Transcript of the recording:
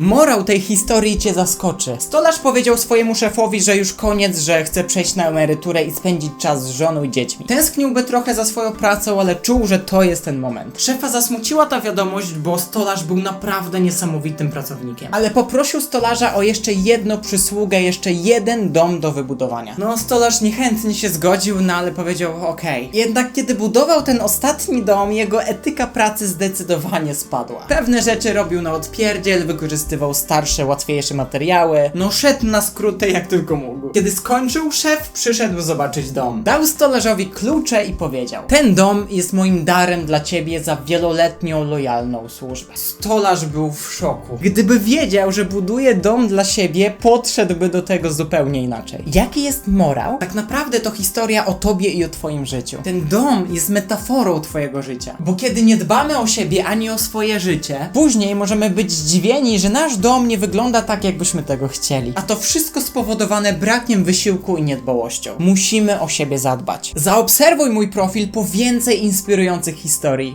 Morał tej historii cię zaskoczy. Stolarz powiedział swojemu szefowi, że już koniec, że chce przejść na emeryturę i spędzić czas z żoną i dziećmi. Tęskniłby trochę za swoją pracą, ale czuł, że to jest ten moment. Szefa zasmuciła ta wiadomość, bo stolarz był naprawdę niesamowitym pracownikiem. Ale poprosił stolarza o jeszcze jedną przysługę, jeszcze jeden dom do wybudowania. No, stolarz niechętnie się zgodził, no ale powiedział okej. Jednak kiedy budował ten ostatni dom, jego etyka pracy zdecydowanie spadła. Pewne rzeczy robił na odpierdziel, wykorzystywał starsze, łatwiejsze materiały, no szedł na skróty jak tylko mógł. Kiedy skończył, szef przyszedł zobaczyć dom. Dał stolarzowi klucze i powiedział: Ten dom jest moim darem dla ciebie za wieloletnią, lojalną służbę. Stolarz był w szoku. Gdyby wiedział, że buduje dom dla siebie, podszedłby do tego zupełnie inaczej. Jaki jest morał? Tak naprawdę to historia o tobie i o twoim życiu. Ten dom jest metaforą twojego życia. Bo kiedy nie dbamy o siebie ani o swoje życie, później możemy być zdziwieni, że nasz dom nie wygląda tak, jakbyśmy tego chcieli. A to wszystko spowodowane brakiem wysiłku i niedbałością. Musimy o siebie zadbać. Zaobserwuj mój profil po więcej inspirujących historii.